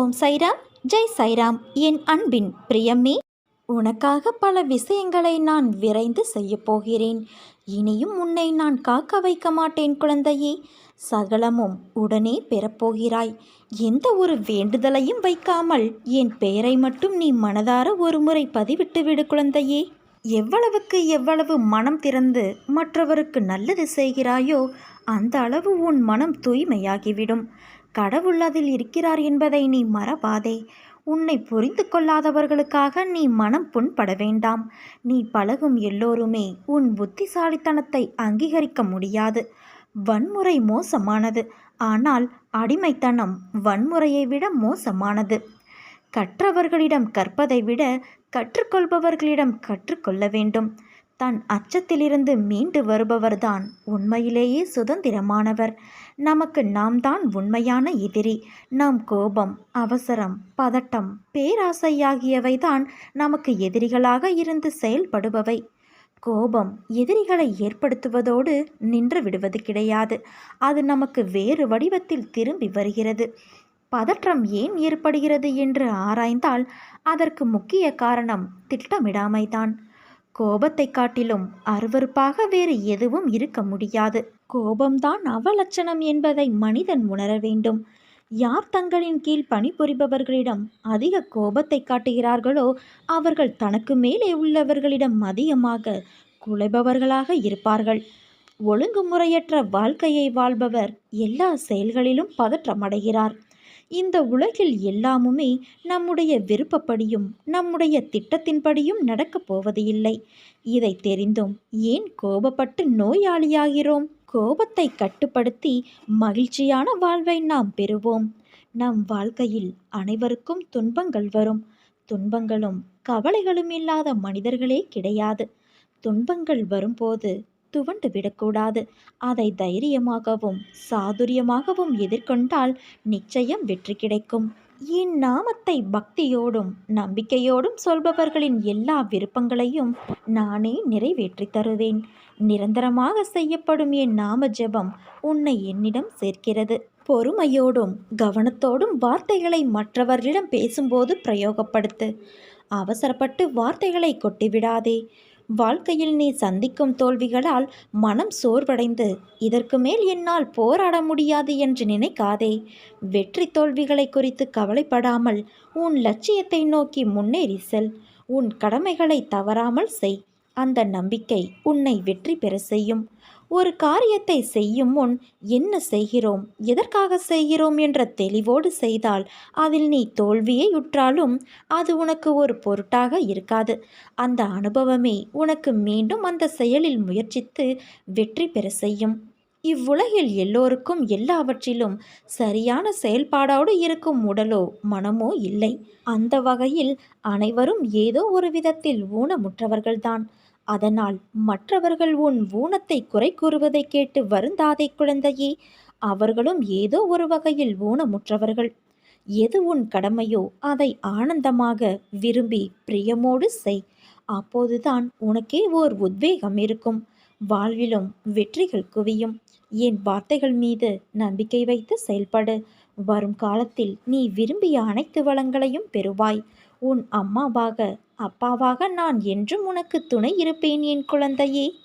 ஓம் சைராம் ஜெய் சைராம். என் அன்பின் பிரியமே உனக்காக பல விஷயங்களை நான் விரைந்து செய்யப் போகிறேன். இனியும் உன்னை நான் காக்க வைக்க மாட்டேன் குழந்தையே. சகலமும் உடனே பெறப்போகிறாய் எந்த ஒரு வேண்டுதலையும் வைக்காமல் என் பெயரை மட்டும் நீ மனதார ஒருமுறை பதிவிட்டு விடு குழந்தையே. எவ்வளவுக்கு எவ்வளவு மனம் திறந்து மற்றவருக்கு நல்லது செய்கிறாயோ அந்த அளவு உன் மனம் தூய்மையாகிவிடும். கடவுள் அதில் இருக்கிறார் என்பதை நீ மறவாதே. உன்னை புரிந்து கொள்ளாதவர்களுக்காக நீ மனம் புண்பட வேண்டாம். நீ பழகும் எல்லோருமே உன் புத்திசாலித்தனத்தை அங்கீகரிக்க முடியாது. வன்முறை மோசமானது. ஆனால் அடிமைத்தனம் வன்முறையை விட மோசமானது. கற்றவர்களிடம் கற்பதை விட கற்றுக்கொள்பவர்களிடம் கற்றுக்கொள்ள வேண்டும். தன் அச்சத்திலிருந்து மீண்டு வருபவர்தான் உண்மையிலேயே சுதந்திரமானவர். நமக்கு நாம் தான் உண்மையான எதிரி. நம் கோபம் அவசரம் பதட்டம் பேராசை ஆகியவைதான் நமக்கு எதிரிகளாக இருந்து செயல்படுபவை. கோபம் எதிரிகளை ஏற்படுத்துவதோடு நின்று விடுவது கிடையாது. அது நமக்கு வேறு வடிவத்தில் திரும்பி வருகிறது. பதற்றம் ஏன் ஏற்படுகிறது என்று ஆராய்ந்தால் அதற்கு முக்கிய காரணம் திட்டமிடாமைதான். கோபத்தை காட்டிலும் அருவருப்பாக வேறு எதுவும் இருக்க முடியாது. கோபம்தான் அவலட்சணம் என்பதை மனிதன் உணர வேண்டும். யார் தங்களின் கீழ் பணிபுரிபவர்களிடம் அதிக கோபத்தை காட்டுகிறார்களோ அவர்கள் தனக்கு மேலே உள்ளவர்களிடம் அதிகமாக குலைபவர்களாக இருப்பார்கள். ஒழுங்குமுறையற்ற வாழ்க்கையை வாழ்பவர் எல்லா செயல்களிலும் பதற்றமடைகிறார். இந்த உலகில் எல்லாமுமே நம்முடைய விருப்பப்படியும் நம்முடைய திட்டத்தின்படியும் நடக்கப் போவது இல்லை இதை தெரிந்தும் ஏன் கோபப்பட்டு நோயாளியாகிறோம்? கோபத்தை கட்டுப்படுத்தி மகிழ்ச்சியான வாழ்வை நாம் பெறுவோம். நம் வாழ்க்கையில் அனைவருக்கும் துன்பங்கள் வரும். துன்பங்களும் கவலைகளும் இல்லாத மனிதர்களே கிடையாது. துன்பங்கள் வரும்போது துவண்டு விடக்கூடாது. அதை தைரியமாகவும் சாதுரியமாகவும் எதிர்கொண்டால் நிச்சயம் வெற்றி கிடைக்கும். என் நாமத்தை பக்தியோடும் நம்பிக்கையோடும் சொல்பவர்களின் எல்லா விருப்பங்களையும் நானே நிறைவேற்றி தருவேன். நிரந்தரமாக செய்யப்படும் என் நாம ஜெபம் உன்னை என்னிடம் சேர்க்கிறது. பொறுமையோடும் கவனத்தோடும் வார்த்தைகளை மற்றவர்களிடம் பேசும்போது பிரயோகப்படுத்து. அவசரப்பட்டு வார்த்தைகளை கொட்டிவிடாதே. வாழ்க்கையில் நீ சந்திக்கும் தோல்விகளால் மனம் சோர்வடைந்து இதற்கு மேல் என்னால் போராட முடியாது என்று நினைக்காதே. வெற்றி தோல்விகளை குறித்து கவலைப்படாமல் உன் லட்சியத்தை நோக்கி முன்னேறி செல். உன் கடமைகளை தவறாமல் செய். அந்த நம்பிக்கை உன்னை வெற்றி பெற செய்யும். ஒரு காரியத்தை செய்யும் முன் என்ன செய்கிறோம்? எதற்காக செய்கிறோம் என்ற தெளிவோடு செய்தால் அதில் நீ தோல்வியை உற்றாலும் அது உனக்கு ஒரு பொருட்டாக இருக்காது. அந்த அனுபவமே உனக்கு மீண்டும் அந்த செயலில் முயற்சித்து வெற்றி பெற செய்யும். இவ்வுலகில் எல்லோருக்கும் எல்லாவற்றிலும் சரியான செயல்பாடோடு இருக்கும் உடலோ மனமோ இல்லை. அந்த வகையில் அனைவரும் ஏதோ ஒரு விதத்தில் ஊனமுற்றவர்கள்தான். அதனால் மற்றவர்கள் உன் ஊனத்தை குறை கூறுவதை கேட்டு வருந்தாதே குழந்தையே. அவர்களும் ஏதோ ஒரு வகையில் ஊனமுற்றவர்கள். எது உன் கடமையோ அதை ஆனந்தமாக விரும்பி பிரியமோடு செய். அப்போதுதான் உனக்கே ஓர் உத்வேகம் இருக்கும். வாழ்விலும் வெற்றிகள் குவியும். என் வார்த்தைகள் மீது நம்பிக்கை வைத்து செயல்படு. வரும் காலத்தில் நீ விரும்பிய அனைத்து வளங்களையும் பெறுவாய். உன் அம்மாவாக அப்பாவாக நான் என்றும் உனக்கு துணை இருப்பேன் என் குழந்தையே.